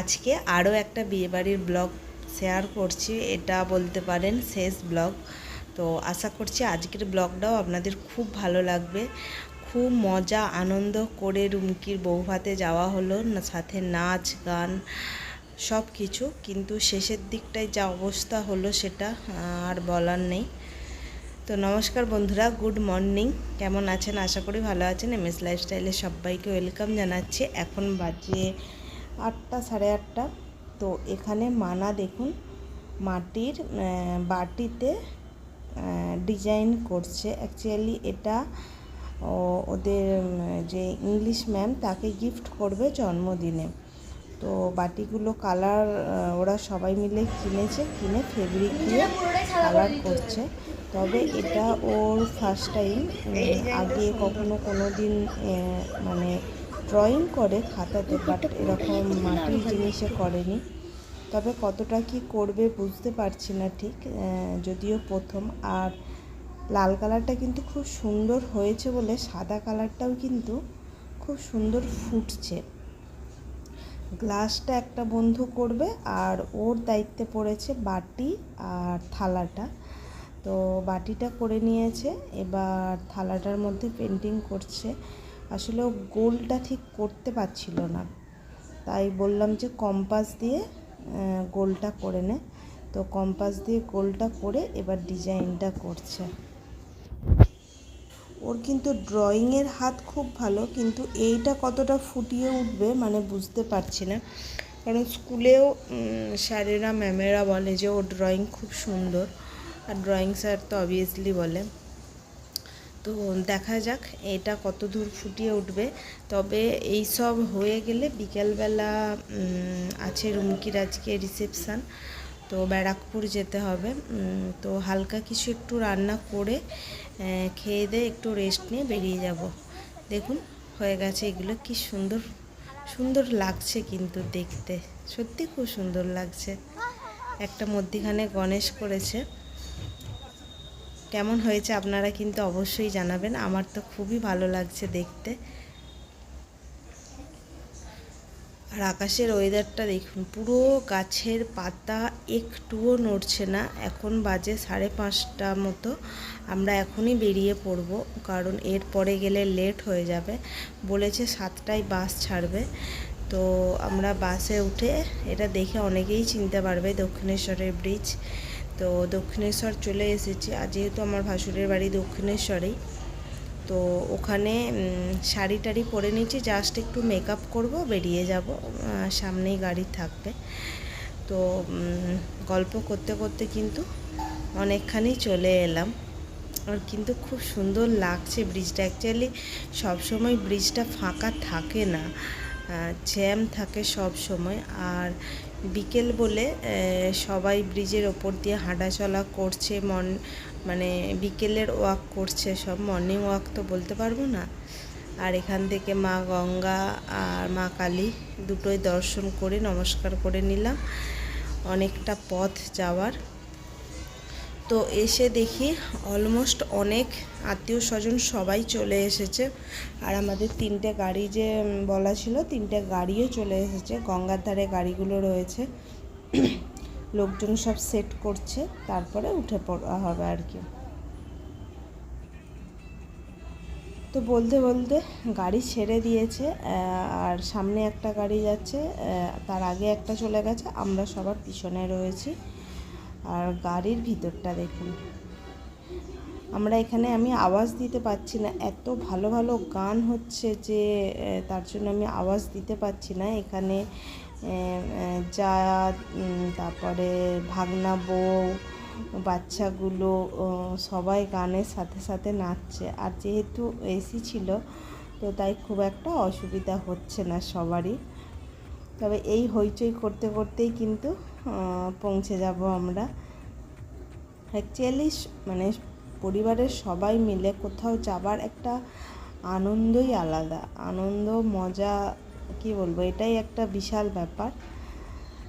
আজকে আরও একটা বিয়েবাড়ির ব্লগ শেয়ার করছি, এটা বলতে পারেন শেষ ব্লগ। তো আশা করছি আজকের ব্লগটাও আপনাদের খুব ভালো লাগবে। খুব মজা, আনন্দ করে রুমকির বৌভাতে যাওয়া হলো সাথে নাচ, গান, সব কিছু। কিন্তু শেষের দিকটায় যা অবস্থা হলো সেটা আর বলার নেই। তো নমস্কার বন্ধুরা, গুড মর্নিং। কেমন আছেন? আশা করি ভালো আছেন। এম এস লাইফস্টাইলে সবাইকে ওয়েলকাম জানাচ্ছি। এখন বাজে আটটা সাড়ে আটটা। তো এখানে মানা দেখুন, মাটির বাটিতে ডিজাইন করছে। অ্যাকচুয়ালি এটা ওদের যে ইংলিশ ম্যাম তাকে গিফট করবে জন্মদিনে। তো বাটিগুলো কালার ওরা সবাই মিলে কিনেছে, কিনে ফেব্রিক দিয়ে কালার করছে। তবে এটা ওর ফার্স্ট টাইম আগে কখনো কোনো দিন মানে ড্রয়িং করে খাতাতে বাট এরকম মাটির জিনিসে করেনি। তবে কতটা কি করবে বুঝতে পারছি না ঠিক যদিও প্রথম। আর লাল কালারটা কিন্তু খুব সুন্দর হয়েছে বলে সাদা কালারটাও কিন্তু খুব সুন্দর ফুটছে। গ্লাসটা একটা বন্ধু করবে আর ওর দায়িত্বে পড়েছে বাটি আর থালাটা। তো বাটিটা করে নিয়েছে, এবার থালাটার মধ্যে পেন্টিং করছে। আসলে ও গোলটা ঠিক করতে পারছিল না। তাই বললাম যে কম্পাস দিয়ে গোলটা করে নে। তো কম্পাস দিয়ে গোলটা করে এবার ডিজাইনটা করছে। ওর কিন্তু ড্রয়িংয়ের হাত খুব ভালো, কিন্তু এইটা কতটা ফুটিয়ে উঠবে মানে বুঝতে পারছি না। কারণ স্কুলেও স্যারেরা, ম্যামেরা বলে যে, ওর ড্রয়িং খুব সুন্দর। আর ড্রয়িং স্যার তো অবভিয়াসলি বলে। তো দেখা যাক এটা কত দূর ফুটিয়ে উঠবে। তবে এই সব হয়ে গেলে বিকেলবেলা আছে রুমকির আজকে রিসেপশান, তো ব্যারাকপুর যেতে হবে। তো হালকা কিছু একটু রান্না করে খেয়ে দিয়ে একটু রেস্ট নিয়ে বেরিয়ে যাব। দেখুন, হয়ে গেছে এগুলো। কি সুন্দর সুন্দর লাগছে কিন্তু দেখতে। সত্যি খুব সুন্দর লাগছে। একটা মধ্যিখানে গণেশ করেছে। কেমন হয়েছে আপনারা কিন্তু অবশ্যই জানাবেন। আমার তো খুবই ভালো লাগছে দেখতে। আর আকাশের ওয়েদারটা দেখুন, পুরো গাছের পাতা একটুও নড়ছে না। এখন বাজে সাড়ে পাঁচটা মতো। আমরা এখনই বেরিয়ে পড়ব, কারণ এর পরে গেলে লেট হয়ে যাবে। বলেছে সাতটায় বাস ছাড়বে। তো আমরা বাসে উঠে এটা দেখে অনেকেই চিনতে পারবে দক্ষিণেশ্বরের ব্রিজ। তো দক্ষিণেশ্বর চলে এসেছি। আর যেহেতু আমার ভাসুরের বাড়ি দক্ষিণেশ্বরেই, তো ওখানে শাড়ি টাড়ি পরে নিয়েছি। জাস্ট একটু মেকআপ করব, বেরিয়ে যাব সামনেই গাড়ি থাকবে। তো গল্প করতে করতে কিন্তু অনেকখানি চলে এলাম। আর কিন্তু খুব সুন্দর লাগছে ব্রিজটা অ্যাকচুয়ালি সবসময় ব্রিজটা ফাঁকা থাকে না। জ্যাম থাকে সব সময়। আর বিকেল বলে সবাই ব্রিজের ওপর দিয়ে হাঁটাচলা করছে, মন মানে বিকেলের ওয়াক করছে সব। মর্নিং ওয়াক তো বলতে পারব না। আর এখান থেকে মা গঙ্গা আর মা কালী দুটোই দর্শন করে, নমস্কার করে নিলাম। অনেকটা পথ যাওয়ার। তো এসে দেখি অলমোস্ট অনেক আত্মীয় স্বজন সবাই চলে এসেছে। আর আমাদের তিনটে গাড়ি যে বলা ছিল, তিনটে গাড়িও চলে এসেছে। গঙ্গার ধারে গাড়িগুলো রয়েছে। লোকজন সব সেট করছে, তারপরে উঠে পড়া হবে আর কি। তো বলতে বলতে গাড়ি ছেড়ে দিয়েছে আর সামনে একটা গাড়ি যাচ্ছে তার আগে একটা চলে গেছে। আমরা সবার পিছনে রয়েছি। আর গাড়ির ভিতরটা দেখুন। আমরা এখানে আমি আওয়াজ দিতে পারছি না। এত ভালো ভালো গান হচ্ছে যে তার জন্য আমি আওয়াজ দিতে পারছি না। এখানে যা তারপরে ভাগনা বউ, বাচ্চাগুলো সবাই গানের সাথে সাথে নাচছে। আর যেহেতু এসি ছিল, তো তাই খুব একটা অসুবিধা হচ্ছে না সবারই। তবে এই হইচই করতে করতেই কিন্তু পৌঁছে যাব আমরা। অ্যাকচুয়ালি মানে পরিবারের সবাই মিলে কোথাও যাবার একটা আনন্দই আলাদা। আনন্দ, মজা, কি বলব, এটাই একটা বিশাল ব্যাপার।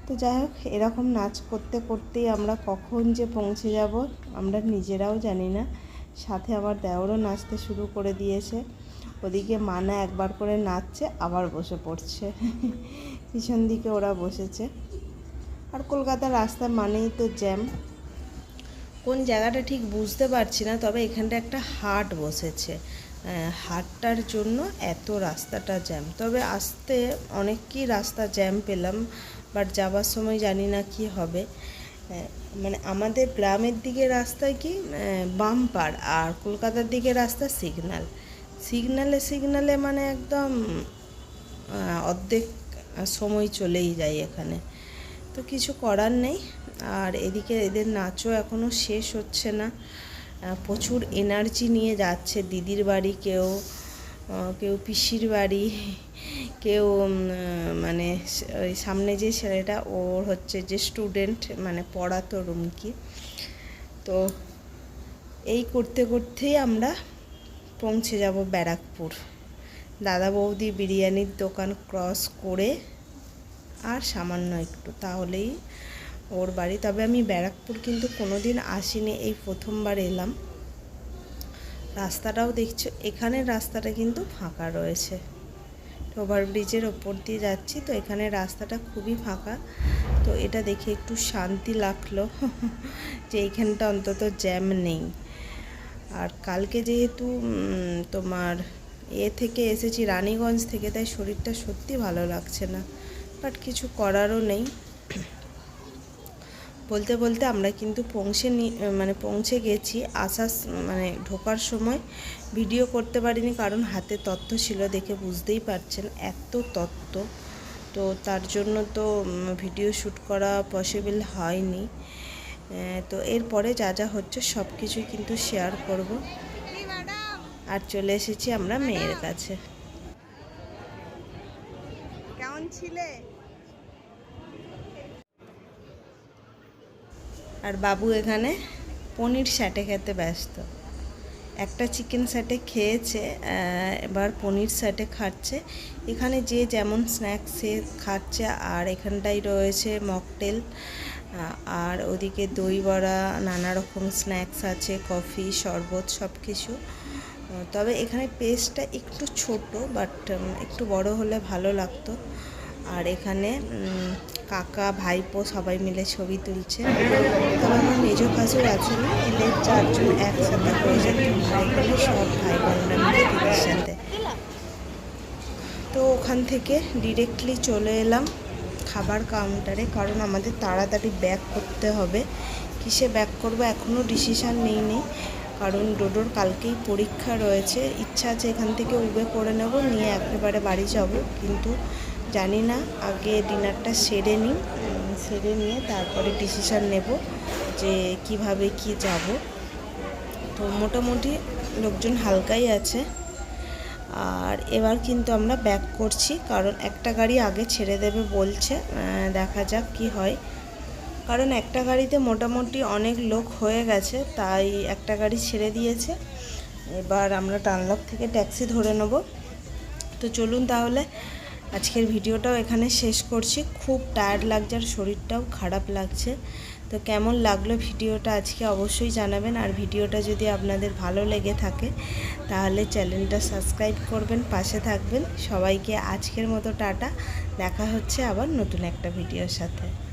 তো যাই হোক, এরকম নাচ করতে করতেই আমরা কখন যে পৌঁছে যাব, আমরা নিজেরাও জানি না। সাথে আমার দেওরও নাচতে শুরু করে দিয়েছে। ওদিকে মানা একবার করে নাচছে, আবার বসে পড়ছে। পিছন দিকে ওরা বসেছে। আর কলকাতার রাস্তা মানেই তো জ্যাম। কোন জায়গাটা ঠিক বুঝতে পারছি না, তবে এখানটা একটা হাট বসেছে। হাটটার জন্য এত রাস্তাটা জ্যাম। তবে আসতে অনেকই রাস্তা জ্যাম পেলাম, বাট যাবার সময় জানি না কি হবে। মানে আমাদের গ্রামের দিকে রাস্তায় কি বাম্পার আর কলকাতার দিকে রাস্তা সিগনাল সিগনালে সিগনালে মানে একদম অর্ধেক সময় চলেই যায় এখানে। তো কিছু করার নেই। আর এদিকে এদের নাচও এখনও শেষ হচ্ছে না। প্রচুর এনার্জি নিয়ে যাচ্ছে দিদির বাড়ি, কেউ কেউ পিসির বাড়ি, কেউ মানে ওই সামনে যে ছেলেটা, ওর হচ্ছে যে স্টুডেন্ট মানে পড়াতো রুমকি তো এই করতে করতেই আমরা পৌঁছে যাব ব্যারাকপুর। দাদা বৌদি বিরিয়ানির দোকান ক্রস করে আর সামান্য একটু তাহলেই ওর বাড়ি। তবে আমি ব্যারাকপুর কিন্তু কোনো দিন আসিনি, এই প্রথমবার এলাম। রাস্তাটাও দেখছ, এখানের রাস্তাটা কিন্তু ফাঁকা রয়েছে। ওভারব্রিজের ওপর দিয়ে যাচ্ছি, তো এখানে রাস্তাটা খুবই ফাঁকা। তো এটা দেখে একটু শান্তি লাগল, যে এইখানটা অন্তত জ্যাম নেই। আর কালকে যেহেতু তোমার এ থেকে এসেছি রানীগঞ্জ থেকে, তাই শরীরটা সত্যি ভালো লাগছে না। বাট কিছু করারও নেই। বলতে বলতে আমরা কিন্তু পৌঁছে মানে পৌঁছে গেছি। আসার মানে ঢোকার সময় ভিডিও করতে পারিনি কারণ হাতে তথ্য ছিল দেখে বুঝতেই পারছেন, এত তথ্য। তো তার জন্য তো ভিডিও শ্যুট করা পসিবল হয়নি। তো এরপরে যা যা হচ্ছে সব কিছুই কিন্তু শেয়ার করব। আর চলে এসেছি আমরা মেয়ের কাছে। কেমন ছিলে? আর বাবু এখানে পনির স্যাটে খেতে ব্যস্ত। একটা চিকেন স্যাটে খেয়েছে এবার পনির স্যাটে খাচ্ছে। এখানে যে যেমন স্ন্যাক্স সে খাচ্ছে, আর এখানটাই রয়েছে মকটেল আর ওদিকে দই বড়া, নানা রকম স্ন্যাক্স আছে কফি শরবত সব কিছু তবে এখানে পেস্টটা একটু ছোট বাট একটু বড় হলে ভালো লাগতো। আর এখানে কাকা, ভাইপো সবাই মিলে ছবি তুলছে। তবে আমার মেজো ভাসুর আছে এদের চারজন একসাথে এখানে সব ভাই বোনরা মিলে দিদির সাথে তো ওখান থেকে ডিরেক্টলি চলে এলাম খাবার কাউন্টারে কারণ আমাদের তাড়াতাড়ি ব্যাক করতে হবে। কিসে ব্যাক করব এখনও ডিসিশান নেই নেই কারণ ডোডোর কালকেই পরীক্ষা রয়েছে। ইচ্ছা আছে এখান থেকে উবে করে নেব, নিয়ে একেবারে বাড়ি যাব। কিন্তু জানি না, আগে ডিনারটা সেরে নিই সেরে নিয়ে তারপরে ডিসিশান নেব যে কীভাবে কি যাব। তো মোটামুটি লোকজন হালকাই আছে। আর এবার কিন্তু আমরা ব্যাক করছি, কারণ একটা গাড়ি আগে ছেড়ে দেবে বলছে দেখা যাক কি হয়। কারণ একটা গাড়িতে মোটামুটি অনেক লোক হয়ে গেছে, তাই একটা গাড়ি ছেড়ে দিয়েছে। এবার আমরা টানলক থেকে ট্যাক্সি ধরে নেব। তো চলুন তাহলে আজকের ভিডিওটাও এখানে শেষ করছি। খুব টায়ার্ড লাগছে আর শরীরটাও খারাপ লাগছে। তো কেমন লাগল ভিডিওটা আজকে অবশ্যই জানাবেন। আর ভিডিওটা যদি আপনাদের ভালো লেগে থাকে, তাহলে চ্যানেলটা সাবস্ক্রাইব করবেন, পাশে থাকবেন। সবাইকে আজকের মতো টাটা। দেখা হচ্ছে আবার নতুন একটা ভিডিওর সাথে।